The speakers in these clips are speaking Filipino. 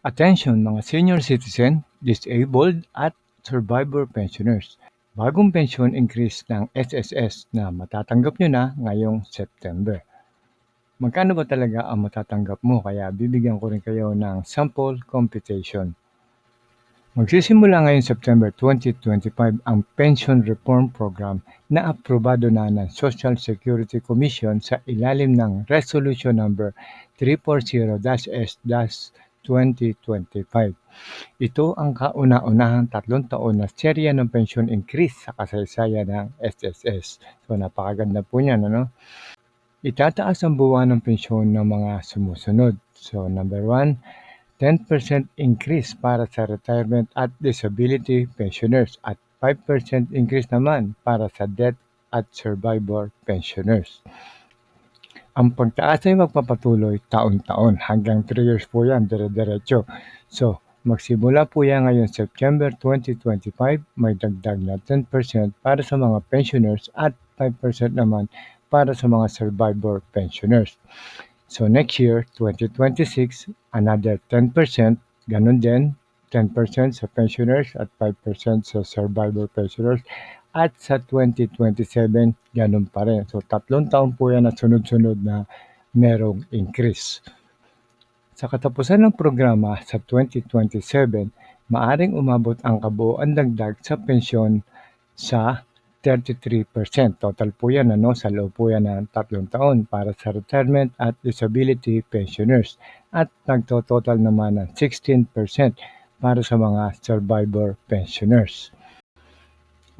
Attention mga senior citizen, disabled at survivor pensioners. Bagong pension increase ng SSS na matatanggap nyo na ngayong September. Magkano ba talaga ang matatanggap mo? Kaya bibigyan ko rin kayo ng sample computation. Magsisimula ngayon September 2025 ang Pension Reform Program na aprobado na ng Social Security Commission sa ilalim ng Resolution Number 340-S- 2025. Ito ang kauna-unahang tatlong taon na serya ng pension increase sa kasaysayan ng SSS. So napakaganda po niyan, ano? Itataas ang buwan ng pensyon ng mga sumusunod. So number one, 10% increase para sa retirement at disability pensioners at 5% increase naman para sa death at survivor pensioners. Ang pagtaas ay magpapatuloy taon-taon hanggang 3 years po yan, dire-diretso. So, magsimula po yan ngayon September 2025, may dagdag na 10% para sa mga pensioners at 5% naman para sa mga survivor pensioners. So next year, 2026, another 10%, ganun din, 10% sa pensioners at 5% sa survivor pensioners at sa 2027, ganun pa rin. So, tatlong taon po yan na sunod-sunod na merong increase. Sa katapusan ng programa sa 2027, maaring umabot ang kabuuan dagdag sa pensyon sa 33%. Total po yan ano, sa loob po yan ng tatlong taon para sa retirement at disability pensioners. At nagtototal naman ng 16% para sa mga survivor pensioners.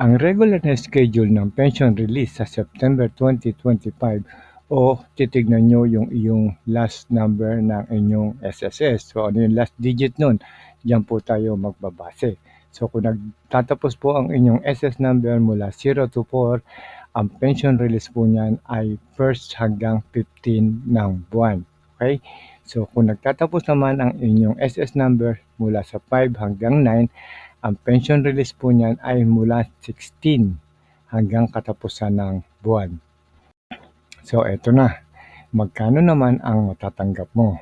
Ang regular na schedule ng pension release sa September 2025 o titignan nyo yung iyong last number ng inyong SSS. So ano yung last digit nun? Diyan po tayo magbabase. So kung nagtatapos po ang inyong SS number mula 0 to 4, ang pension release po niyan ay first hanggang 15 ng buwan. Okay? So kung nagtatapos naman ang inyong SS number mula sa 5 hanggang 9, ang pension release po niyan ay mula 16 hanggang katapusan ng buwan. So, eto na. Magkano naman ang matatanggap mo?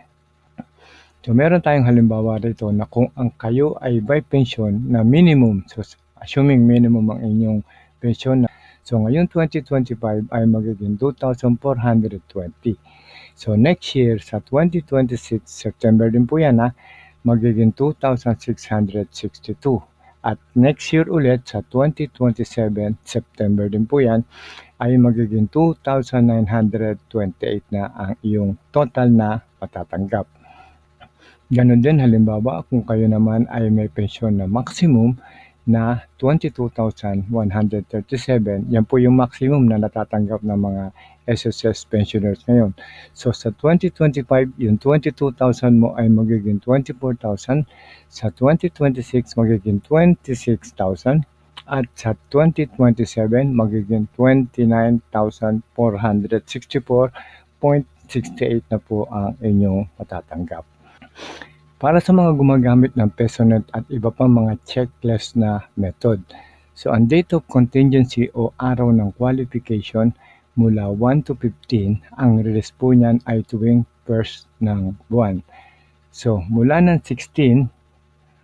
So, meron tayong halimbawa rito na kung ang kayo ay by pension na minimum, so assuming minimum ang inyong pension na So, ngayon 2025 ay magiging 2,420. So, next year sa 2026, September din po yan ha, magiging 2,662. At next year ulit sa 2027, September din po yan, ay magiging 2,928 na ang iyong total na matatanggap. Ganon din halimbawa kung kayo naman ay may pensyon na maximum na 22,137. Yan po yung maximum na natatanggap ng mga SSS pensioners ngayon. So sa 2025, yung 22,000 mo ay magiging 24,000. Sa 2026, magiging 26,000. At sa 2027, magiging 29,464.68 na po ang inyong matatanggap. Para sa mga gumagamit ng PesoNet at iba pang mga checklist na method. So, ang date of contingency o araw ng qualification mula 1 to 15, ang release po niyan ay tuwing first ng buwan. So, mula ng 16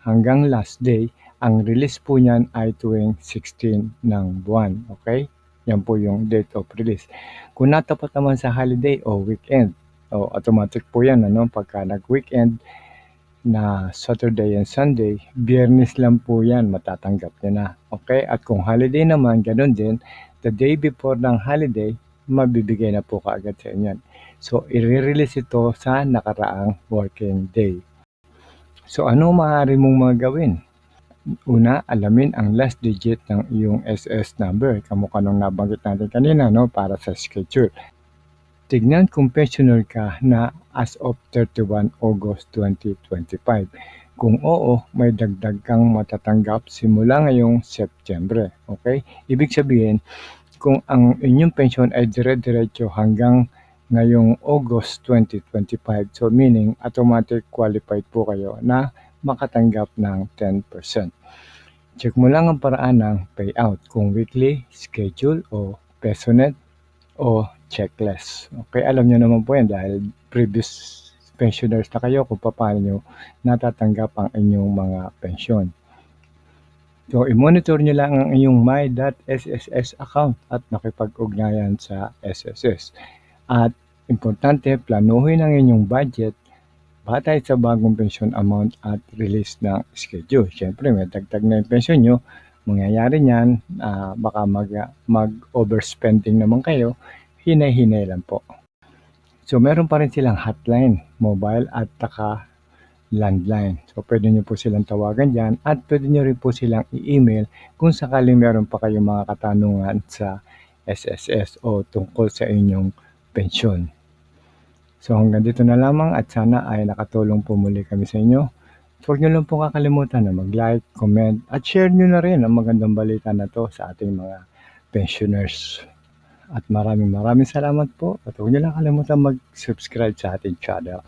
hanggang last day, ang release po niyan ay tuwing 16 ng buwan. Okay? Yan po yung date of release. Kung natapat naman sa holiday o weekend, o automatic po yan, ano, pagka nag-weekend na Saturday and Sunday, biyernes lang po yan, matatanggap nyo na. Okay? At kung holiday naman, ganun din, the day before ng holiday, mabibigay na po kaagad sa inyo. So, i-release ito sa nakaraang working day. So, ano maaari mong mga gawin? Una, alamin ang last digit ng iyong SS number. Kamukha nung nabanggit natin kanina, no? Para sa schedule. Tignan kung pensioner ka na as of 31 August 2025. Kung oo, may dagdag kang matatanggap simula ngayong September. Okay? Ibig sabihin, kung ang inyong pension ay dire-diretso hanggang ngayong August 2025. So meaning automatic qualified po kayo na makatanggap ng 10%. Check mo lang ang paraan ng payout kung weekly, schedule o pesonet o checklist. Okay, alam nyo naman po yan dahil previous pensioners na kayo kung paano nyo natatanggap ang inyong mga pensyon. So, i-monitor nyo lang ang inyong my.sss account at makipag-ugnayan sa SSS. At importante, planuhin ang inyong budget batay sa bagong pension amount at release ng schedule. Siyempre, may dagdag na yung pension nyo, mangyayari niyan, uh, baka mag, mag-overspending naman kayo, hinay-hinay lang po. So, meron pa rin silang hotline, mobile at taka landline. So, pwede nyo po silang tawagan dyan at pwede nyo rin po silang i-email kung sakaling meron pa kayong mga katanungan sa SSS o tungkol sa inyong pensyon. So, hanggang dito na lamang at sana ay nakatulong po muli kami sa inyo. Huwag nyo lang po kakalimutan na mag-like, comment, at share nyo na rin ang magandang balita na to sa ating mga pensioners. At maraming maraming salamat po. At huwag nyo lang kalimutan mag-subscribe sa ating channel.